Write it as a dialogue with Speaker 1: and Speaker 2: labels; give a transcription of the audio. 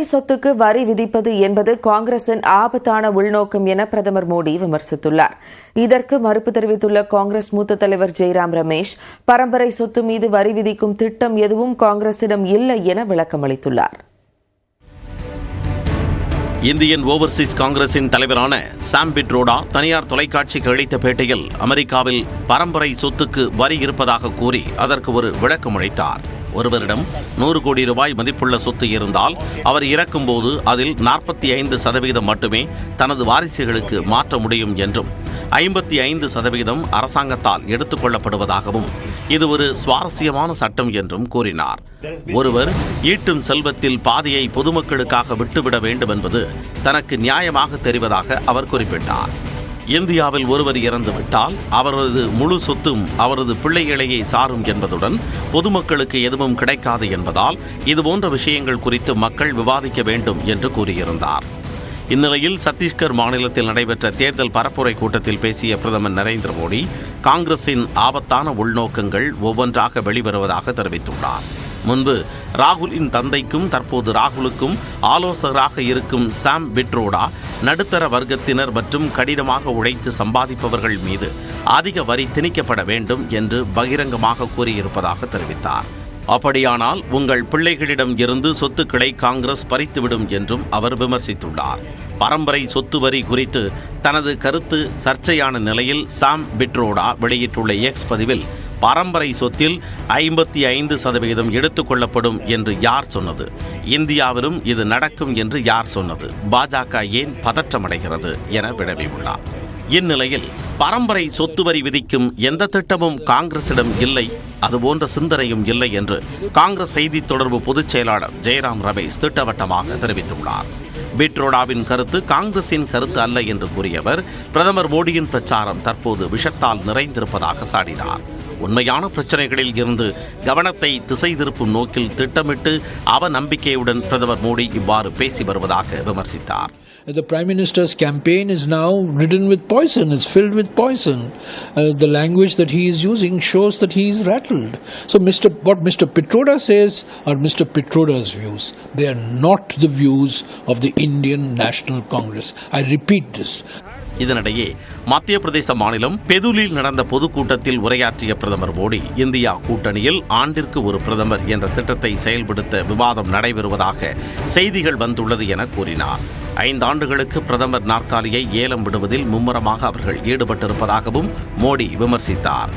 Speaker 1: பரம்பரை சொத்துக்கு வரி விதிப்பது என்பது காங்கிரசின் ஆபத்தான உள்நோக்கம் என பிரதமர் மோடி விமர்சித்துள்ளார். இதற்கு மறுப்பு தெரிவித்துள்ள காங்கிரஸ் மூத்த தலைவர் ஜெய்ராம் ரமேஷ் பரம்பரை சொத்து மீது வரி விதிக்கும் திட்டம் எதுவும் காங்கிரசிடம் இல்லை என விளக்கமளித்துள்ளார்.
Speaker 2: இந்தியன் ஓவர்சீஸ் காங்கிரசின் தலைவரான சாம் பிட்ரோடா தனியார் தொலைக்காட்சிக்கு அளித்த பேட்டியில் அமெரிக்காவில் பரம்பரை சொத்துக்கு வரி இருப்பதாக கூறி அதற்கு ஒரு விளக்கம் அளித்தார் ஒருவரிடம் நூறு கோடி ரூபாய் மதிப்புள்ள சொத்து இருந்தால் அவர் இறக்கும்போது அதில் நாற்பத்தி ஐந்து சதவீதம் மட்டுமே தனது வாரிசுகளுக்கு மாற்ற முடியும் என்றும் ஐம்பத்தி ஐந்து சதவீதம் அரசாங்கத்தால் எடுத்துக்கொள்ளப்படுவதாகவும் இது ஒரு சுவாரஸ்யமான சட்டம் என்றும் கூறினார். ஒருவர் ஈட்டும் செல்வத்தில் பாதியை பொதுமக்களுக்காக விட்டுவிட வேண்டும் என்பது தனக்கு நியாயமாக தெரிவதாக அவர் குறிப்பிட்டார். இந்தியாவில் ஒருவர் இறந்துவிட்டால் அவரது முழு சொத்தும் அவரது பிள்ளைகளையே சாரும் என்பதுடன் பொதுமக்களுக்கு எதுவும் கிடைக்காது என்பதால் இதுபோன்ற விஷயங்கள் குறித்து மக்கள் விவாதிக்க வேண்டும் என்று கூறியிருந்தார். இந்நிலையில் சத்தீஸ்கர் மாநிலத்தில் நடைபெற்ற தேர்தல் பரப்புரை கூட்டத்தில் பேசிய பிரதமர் நரேந்திர மோடி காங்கிரசின் ஆபத்தான உள்நோக்கங்கள் ஒவ்வொன்றாக வெளிவருவதாக தெரிவித்துள்ளார். முன்பு ராகுலின் தந்தைக்கும் தற்போது ராகுலுக்கும் ஆலோசகராக இருக்கும் சாம் பிட்ரோடா நடுத்தர வர்க்கத்தினர் மற்றும் கடினமாக உழைத்து சம்பாதிப்பவர்கள் மீது அதிக வரி திணிக்கப்பட வேண்டும் என்று பகிரங்கமாக கூறியிருப்பதாக தெரிவித்தார். அப்படியானால் உங்கள் பிள்ளைகளிடம் இருந்து சொத்துக்களை காங்கிரஸ் பறித்துவிடும் என்றும் அவர் விமர்சித்துள்ளார். பரம்பரை சொத்து வரி குறித்து தனது கருத்து சர்ச்சையான நிலையில் சாம் பிட்ரோடா வெளியிட்டுள்ள எக்ஸ் பதிவில் பரம்பரை சொத்தில் ஐம்பத்தி ஐந்து சதவீதம் எடுத்துக்கொள்ளப்படும் என்று யார் சொன்னது? இந்தியாவிலும் இது நடக்கும் என்று யார் சொன்னது? பாஜக ஏன் பதற்றமடைகிறது என வினவியுள்ளார். இந்நிலையில் பரம்பரை சொத்து வரி விதிக்கும் எந்த திட்டமும் காங்கிரசிடம் இல்லை அதுபோன்ற சிந்தனையும் இல்லை என்று காங்கிரஸ் செய்தி தொடர்பு பொதுச் செயலாளர் ஜெயராம் ரமேஷ் திட்டவட்டமாக தெரிவித்துள்ளார். பிட்ரோடாவின் கருத்து காங்கிரசின் கருத்து அல்ல என்று கூறியவர் பிரதமர் மோடியின் பிரச்சாரம் தற்போது விஷத்தால் நிறைந்திருப்பதாக சாடினார். உண்மையான பிரச்சனைகளில் இருந்து கவனத்தை திசை திருப்பும் நோக்கில் திட்டமிட்டு அவநம்பிக்கையுடன் பிரதமர் மோடி இவ்வாறு பேசி வருவதாக விமர்சித்தார்
Speaker 3: The Prime Minister's campaign is now ridden with poison, it's filled with poison. Uh, the language that he is using shows that he is rattled. So, Mr. what Mr. Petroda says are Mr. Petroda's views. They are not the views of the Indian National Congress. I repeat this.
Speaker 2: இதனிடையே மத்திய பிரதேச மாநிலம் பெதுலில் நடந்த பொதுக்கூட்டத்தில் உரையாற்றிய பிரதமர் Modi India கூட்டணியில் ஆண்டிற்கு ஒரு பிரதமர் என்ற திட்டத்தை செயல்படுத்த விவாதம் நடைபெறுவதாக செய்திகள் வந்துள்ளது என கூறினார். ஐந்தாண்டுகளுக்கு பிரதமர் நாற்காலியை ஏலம் விடுவதில் மும்முரமாக அவர்கள் ஈடுபட்டிருப்பதாகவும் மோடி விமர்சித்தார்.